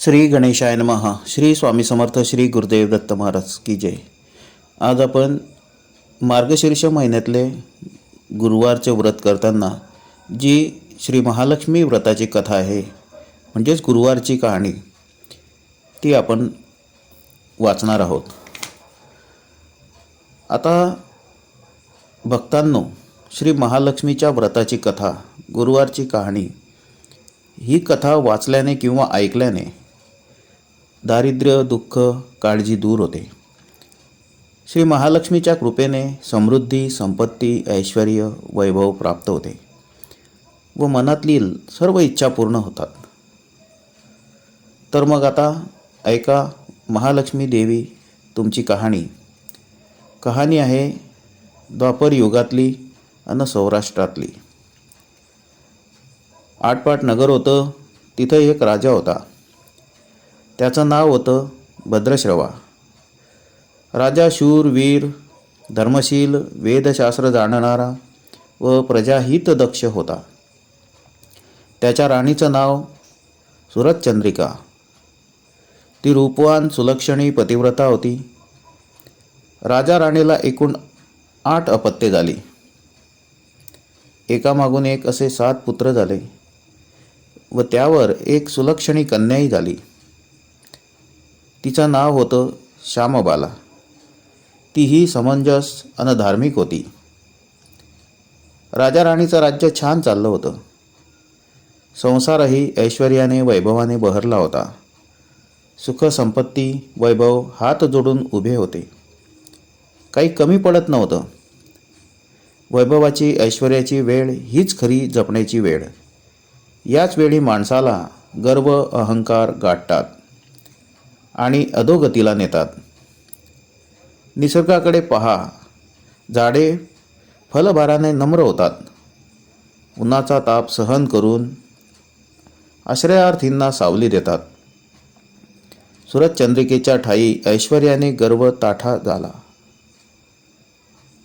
श्री गणेशाय महा श्री स्वामी समर्थ श्री गुरुदेव दत्त महाराज की जय. आज आपण मार्गशीर्ष महिन्यातले गुरुवारचे व्रत करताना जी श्री महालक्ष्मी व्रताची कथा आहे म्हणजेच गुरुवारची कहाणी ती आपण वाचणार आहोत. आता भक्तांनो श्री महालक्ष्मीच्या व्रताची कथा गुरुवारची कहाणी ही कथा वाचल्याने किंवा ऐकल्याने दारिद्र्य दुःख काळजी दूर होते. श्री महालक्ष्मीच्या कृपेने समृद्धी संपत्ती ऐश्वर वैभव प्राप्त होते व मनातली सर्व इच्छा पूर्ण होतात. तर मग आता ऐका महालक्ष्मी देवी तुमची कहाणी. कहाणी आहे द्वापर युगातली आणि सौराष्ट्रातली. आटपाट नगर होतं तिथं एक राजा होता. त्याचं नाव होतं भद्रश्रवा. राजा शूर वीर धर्मशील वेदशास्त्र जाणणारा व प्रजाहित दक्ष होता. त्याच्या राणीचं नाव सुरतचंद्रिका. ती रूपवान सुलक्षणी पतिव्रता होती. राजा राणीला एकूण आठ अपत्ये झाली. एकामागून एक असे सात पुत्र झाले व त्यावर एक सुलक्षणी कन्याही झाली. तिचं नाव होतं श्यामबाला. तीही समंजस आणि धार्मिक होती. राजा राणीचं राज्य छान चाललं होतं. संसारही ऐश्वर्याने वैभवाने बहरला होता. सुखसंपत्ती वैभव हात जोडून उभे होते. काही कमी पडत नव्हतं. वैभवाची ऐश्वर्याची वेळ हीच खरी जपण्याची वेळ. याच वेळी माणसाला गर्व अहंकार गाठतात. आणि अधोगतीला नेतात. निसर्गाकडे पहा. झाडे फलभाराने नम्र होतात. उन्हाचा ताप सहन करून आश्रयार्थींना सावली देतात. सुरतचंद्रिकेच्या ठाई ऐश्वर्याने गर्व ताठा झाला.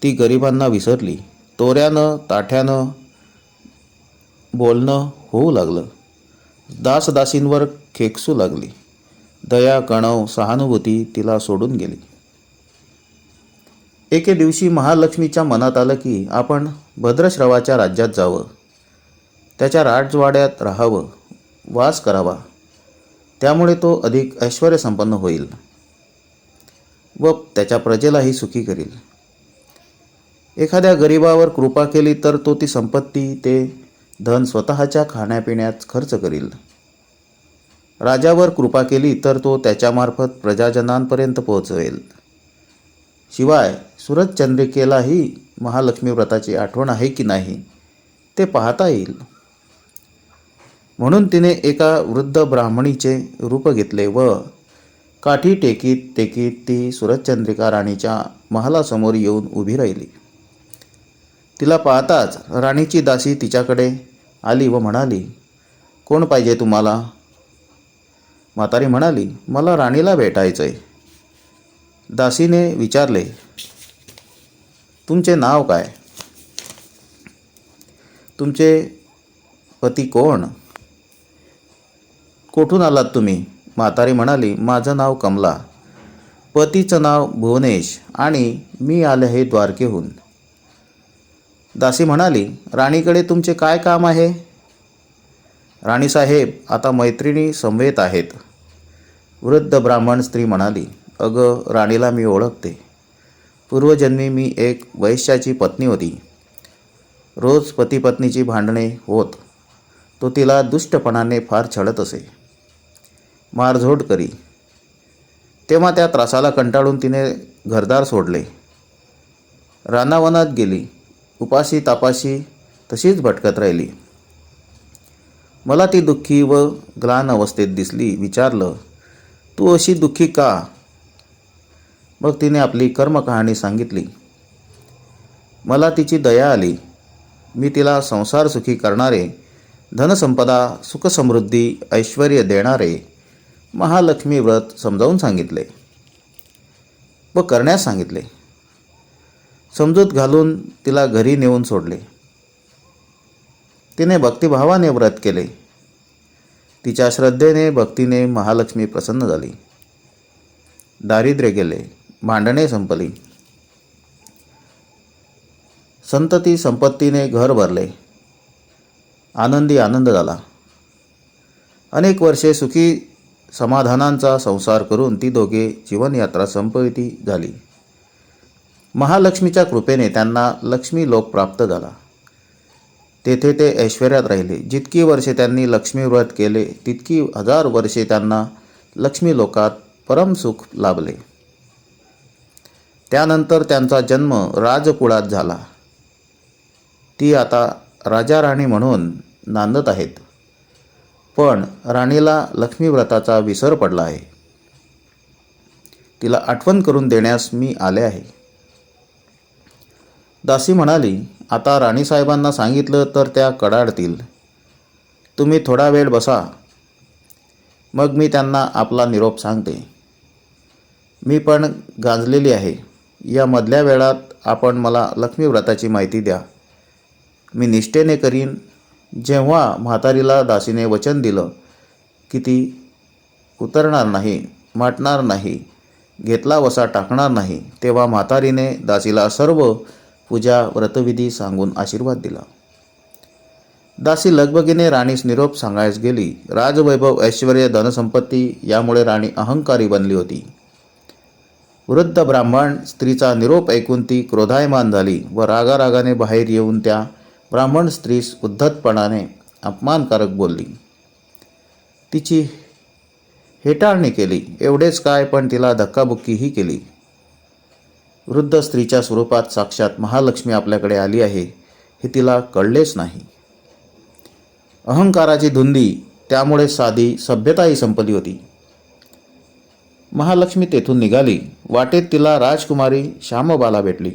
ती गरिबांना विसरली. तोऱ्यानं ताठ्यानं बोलणं होऊ लागलं. दासदासींवर खेकसू लागली. दया कणव सहानुभूती तिला सोडून गेली. एके दिवशी महालक्ष्मीच्या मनात आलं की आपण भद्रश्रवाच्या राज्यात जावं. त्याच्या राजवाड्यात राहावं वास करावा. त्यामुळे तो अधिक ऐश्वर्यसंपन्न होईल व त्याच्या प्रजेलाही सुखी करील. एखाद्या गरिबावर कृपा केली तर तो ती संपत्ती ते धन स्वतःच्या खाण्यापिण्यात खर्च करील. राजावर कृपा केली तर तो त्याच्यामार्फत प्रजाजनांपर्यंत पोहोचवेल. शिवाय सुरतचंद्रिकेलाही महालक्ष्मी व्रताची आठवण आहे की नाही ते पाहता येईल. म्हणून तिने एका वृद्ध ब्राह्मणीचे रूप घेतले व काठी टेकीत टेकीत ती सुरतचंद्रिका राणीच्या महालासमोर येऊन उभी राहिली. तिला पाहताच राणीची दासी तिच्याकडे आली व म्हणाली कोण पाहिजे तुम्हाला? म्हातारी म्हणाली मला राणीला भेटायचं आहे दासीने विचारले तुमचे नाव काय? तुमचे पती कोण? कोठून आलात तुम्ही? म्हातारी म्हणाली माझं नाव कमला. पतीचं नाव भुवनेश आणि मी आले हे द्वारकेहून. दासी म्हणाली राणीकडे तुमचे काय काम आहे? राणीसाहेब आता मैत्रिणी समवेत आहेत. वृद्ध ब्राह्मण स्त्री म्हणाली अगं राणीला मी ओळखते. पूर्वजन्मी मी एक वैश्याची पत्नी होती. रोज पतीपत्नीची भांडणे होत. तो तिला दुष्टपणाने फार छळत असे. मारझोड करी. तेव्हा त्या त्रासाला कंटाळून तिने घरदार सोडले. रानावनात गेली. उपाशी तापाशी तशीच भटकत राहिली. मला ती दुःखी व ग्लान अवस्थेत दिसली. विचारलं तू अशी दुःखी का? मग तिने आपली कर्मकहाणी सांगितली. मला तिची दया आली. मी तिला संसार सुखी करणारे धनसंपदा सुखसमृद्धी ऐश्वर देणारे महालक्ष्मी व्रत समजावून सांगितले व करण्यास सांगितले. समजूत घालून तिला घरी नेऊन सोडले. तिने भक्तिभावाने व्रत केले. तिच्या श्रद्धेने भक्तीने महालक्ष्मी प्रसन्न झाली. दारिद्र्य गेले भांडणे संपली. संतती संपत्तीने घर भरले. आनंदी आनंद झाला. अनेक वर्षे सुखी समाधानांचा संसार करून ती दोघे जीवनयात्रा संपविती झाली. महालक्ष्मीच्या कृपेने त्यांना लक्ष्मी लोक प्राप्त झाला. तेथे ते ऐश्वर्यात राहिले. जितकी वर्षे त्यांनी लक्ष्मीव्रत केले तितकी हजार वर्षे त्यांना लक्ष्मी लोकात परमसुख लाभले. त्यानंतर त्यांचा जन्म राजकुळात झाला. ती आता राजा राणी म्हणून नांदत आहेत. पण राणीला लक्ष्मीव्रताचा विसर पडला आहे. तिला आठवण करून देण्यास मी आले आहे. दासी म्हणाली आता राणीसाहेबांना सांगितलं तर त्या कडाडतील. तुम्ही थोडा वेळ बसा. मग मी त्यांना आपला निरोप सांगते. मी पण गांजलेली आहे. या मधल्या वेळात आपण मला लक्ष्मी व्रताची माहिती द्या. मी निष्ठेने करीन. जेव्हा म्हातारीला दासीने वचन दिलं की ती उतरणार नाही माटणार नाही घेतला वसा टाकणार नाही तेव्हा म्हातारीने दासीला सर्व पूजा व्रतविधी सांगून आशीर्वाद दिला. दासी लगबगीने राणीस निरोप सांगायस गेली राजवैभव ऐश्वर धनसंपत्ती यामुळे राणी अहंकारी बनली होती. वृद्ध ब्राह्मण स्त्रीचा निरोप ऐकून ती क्रोधायमान झाली व रागारागाने बाहेर येऊन त्या ब्राह्मण स्त्रीस उद्धतपणाने अपमानकारक बोलली. तिची हेटाळणी केली एवढेच काय पण तिला धक्काबुक्कीही केली. वृद्ध स्त्रीच्या स्वरूपात साक्षात महालक्ष्मी आपल्याकडे आली आहे हे तिला कळलेच नाही. अहंकाराची धुंदी त्यामुळे साधी सभ्यताही संपली होती. महालक्ष्मी तेथून निघाली. वाटेत तिला राजकुमारी श्यामबाला भेटली.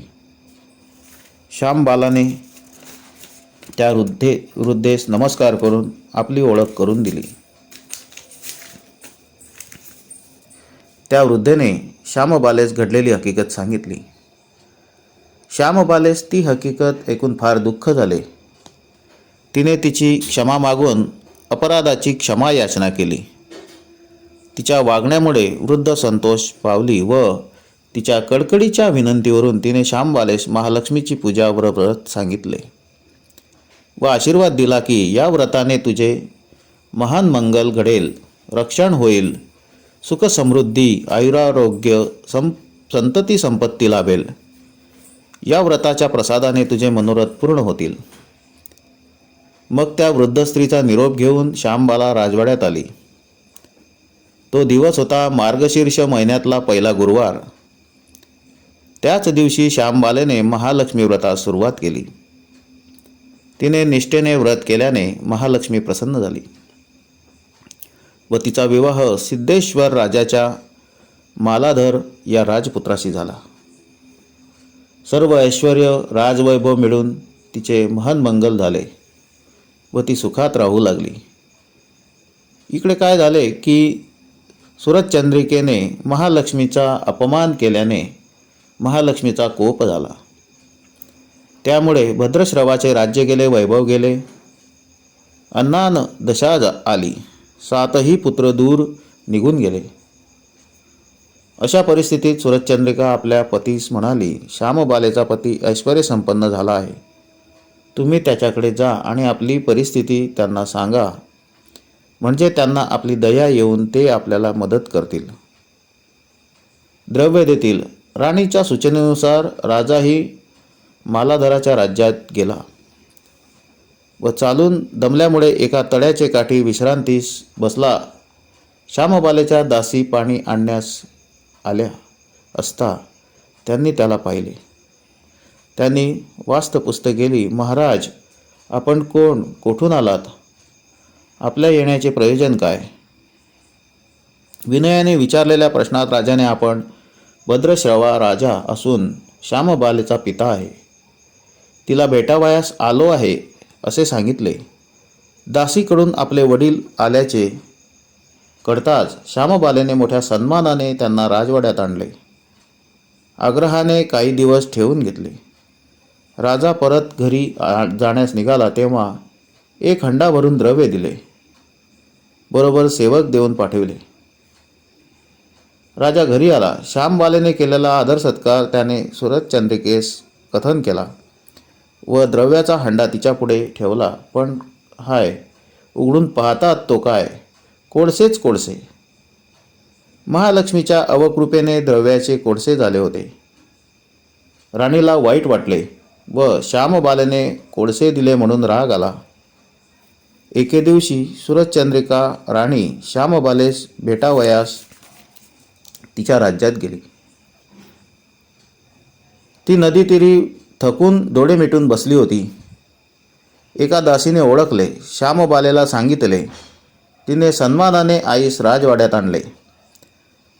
श्यामबालाने त्या वृद्धे वृद्धेस नमस्कार करून आपली ओळख करून दिली. त्या वृद्धेने श्यामबालेस घडलेली हकीकत सांगितली. श्यामबालेस ती हकीकत ऐकून फार दुःख झाले. तिने तिची क्षमा मागून अपराधाची क्षमा याचना केली. तिच्या वागण्यामुळे वृद्ध संतोष पावली व तिच्या कडकडीच्या विनंतीवरून तिने श्यामबालेस महालक्ष्मीची पूजा व व्रत सांगितले व आशीर्वाद दिला की या व्रताने तुझे महान मंगल घडेल रक्षण होईल. सुखसमृद्धी आयुरारोग्य सं संतती संपत्ती लाभेल. या व्रताच्या प्रसादाने तुझे मनोरथ पूर्ण होतील. मग त्या वृद्ध स्त्रीचा निरोप घेऊन श्यामबाला राजवाड्यात आली. तो दिवस होता मार्गशीर्ष महिन्यातला पहिला गुरुवार. त्याच दिवशी श्यामबालेने महालक्ष्मी व्रतास सुरुवात केली. तिने निष्ठेने व्रत केल्याने महालक्ष्मी प्रसन्न झाली. व तिचा विवाह सिद्धेश्वर राजाच्या मालाधर या राजपुत्राशी झाला. सर्व ऐश्वर राजवैभव मिळून तिचे महान मंगल झाले व ती सुखात राहू लागली. इकडे काय झाले की सुरतचंद्रिकेने महालक्ष्मीचा अपमान केल्याने महालक्ष्मीचा कोप झाला. त्यामुळे भद्रश्रवाचे राज्य गेले वैभव गेले. अन्नान दशा आली. सातही पुत्र दूर निघून गेले. अशा परिस्थितीत सूरजचंद्रिका आपल्या पतीस म्हणाली श्यामबालेचा पती ऐश्वर संपन्न झाला आहे. तुम्ही त्याच्याकडे जा आणि आपली परिस्थिती त्यांना सांगा. म्हणजे त्यांना आपली दया येऊन ते आपल्याला मदत करतील. द्रव्य देतील. राणीच्या सूचनेनुसार राजाही मालाधराच्या राज्यात गेला. व चालून दमल्यामुळे एका तळ्याचे काठी विश्रांतीस बसला. श्यामबालेच्या दासी पाणी आणण्यास आल्या असता त्यांनी त्याला पाहिले. त्यांनी वास्तपुस्त गेली महाराज आपण कोण? कोठून आलात? आपल्या येण्याचे प्रयोजन काय? विनयाने विचारलेल्या प्रश्नात राजाने आपण भद्रश्रवा राजा असून श्यामबालेचा पिता आहे. तिला भेटावयास आलो आहे. असे सांगितले. दासीकडून आपले वडील आल्याचे कळताच श्यामबालेने मोठ्या सन्मानाने त्यांना राजवाड्यात आणले. आग्रहाने काही दिवस ठेवून घेतले. राजा परत घरी आ- जाण्यास निघाला तेव्हा एक हंडा भरून द्रव्य दिले. बरोबर सेवक देऊन पाठविले. राजा घरी आला. श्यामबालेने केलेला आदर सत्कार त्याने सुरतचंद्रिकेस कथन केला. व द्रव्याचा हंडा तिच्यापुढे ठेवला. पण हाय उघडून पाहतात तो काय? कोळसेच कोळसे. महालक्ष्मीच्या अवकृपेने द्रव्याचे कोळसे झाले होते. राणीला वाईट वाटले व श्यामबालेने कोळसे दिले म्हणून राग आला. एके दिवशी सूरजचंद्रिका राणी श्यामबालेस भेटावयास तिच्या राज्यात गेली. ती नदीतीरी थकून डोळे मिटून बसली होती. एका दासीने ओळखले श्यामबालेला सांगितले तिने सन्मानाने आईस राजवाड्यात आणले.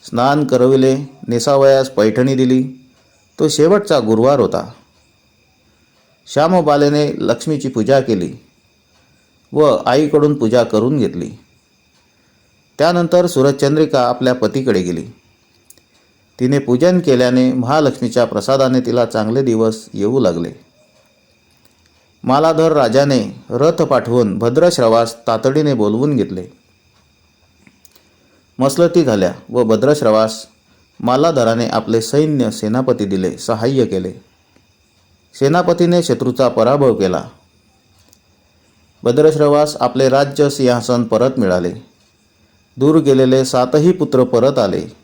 स्नान करविले नेसावयास पैठणी दिली. तो शेवटचा गुरुवार होता. श्यामबालेने लक्ष्मीची पूजा केली व आईकडून पूजा करून घेतली. त्यानंतर सूरजचंद्रिका आपल्या पतीकडे गेली. तिने पूजन केल्याने महालक्ष्मीच्या प्रसादाने तिला चांगले दिवस येऊ लागले. मालाधर राजाने रथ पाठवून भद्रश्रवास तातडीने बोलवून घेतले. मसलती झाल्या व भद्रश्रवास मालाधराने आपले सैन्य सेनापती दिले सहाय्य केले. सेनापतीने शत्रूचा पराभव केला. भद्रश्रवास आपले राज्य सिंहासन परत मिळाले. दूर गेलेले सातही पुत्र परत आले.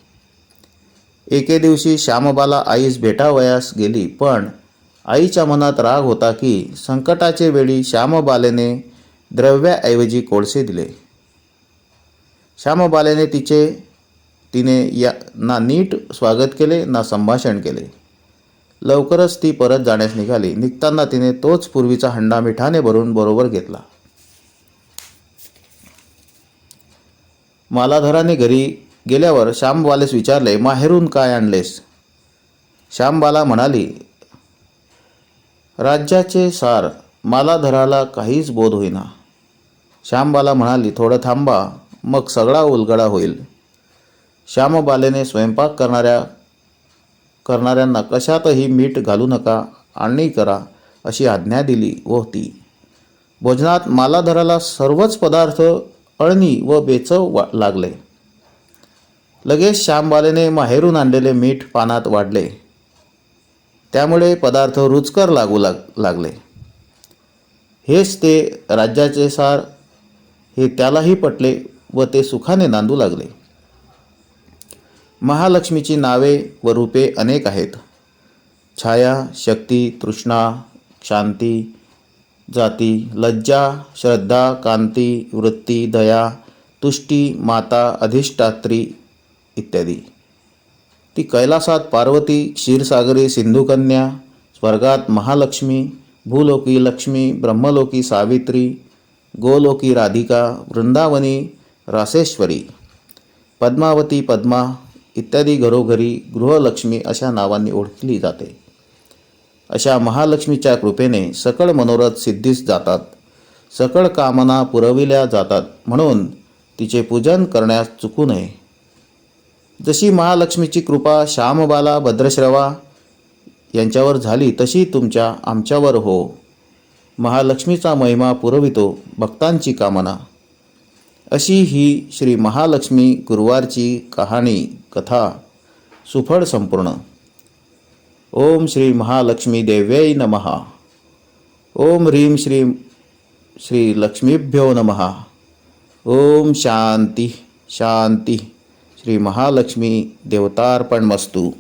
एके दिवशी श्यामबाला आईस भेटावयास गेली पण आईच्या मनात राग होता की संकटाचे वेळी श्यामबालेने द्रव्याऐवजी कोळसे दिले. श्यामबालेने तिचे तिने या ना नीट स्वागत केले ना संभाषण केले. लवकरच ती परत जाण्यास निघाली. निघताना तिने तोच पूर्वीचा हंडा मिठाने भरून बरोबर घेतला. मालाधराने घरी गेल्यावर श्यामबालेस विचारले माहेरून काय आणलेस? श्यामबाला म्हणाली राज्याचे सार मालाधराला काहीच बोध होईना. श्यामबाला म्हणाली थोडं थांबा मग सगळा उलगडा होईल. श्यामबालेने स्वयंपाक करणाऱ्या करणाऱ्यांना कशातही मीठ घालू नका आणि करा अशी आज्ञा दिली व भोजनात मालाधराला सर्वच पदार्थ अळणी व बेचव वा लागले. लगेच श्यामबालेने माहेरून आणलेले मीठ पानात वाढले. त्यामुळे पदार्थ रुचकर लागू लाग लागले. हेच ते राज्याचे सार हे त्यालाही पटले व ते सुखाने नांदू लागले. महालक्ष्मीची नावे व रूपे अनेक आहेत. छाया शक्ती तृष्णा शांती जाती लज्जा श्रद्धा कांती वृत्ती दया तुष्टी माता अधिष्ठात्री इत्यादी. ती कैलासात पार्वती क्षीरसागरी सिंधुकन्या स्वर्गात महालक्ष्मी भूलोकी लक्ष्मी ब्रह्मलोकी सावित्री गोलोकी राधिका वृंदावनी रासेश्वरी पद्मावती पद्मा इत्यादी घरोघरी गृहलक्ष्मी अशा नावांनी ओळखली जाते. अशा महालक्ष्मीच्या कृपेने सकळ मनोरथ सिद्धीस जातात. सकळ कामना पुरविल्या जातात म्हणून तिचे पूजन करण्यास चुकू नये. जशी महालक्ष्मीची कृपा श्यामबाला भद्रश्रवा यांच्यावर झाली तशी तुमच्या आमच्यावर हो. महालक्ष्मीचा महिमा पुरवितो भक्तांची कामना. अशी ही श्री महालक्ष्मी गुरुवारची कहाणी कथा सुफळ संपूर्ण. ओम श्री महालक्ष्मी देव्यै नमः. ओम ह्रीं श्री श्री लक्ष्मीभ्यो नमः. ओम शांती शांती. श्री महालक्ष्मी देवतार्पणमस्तू.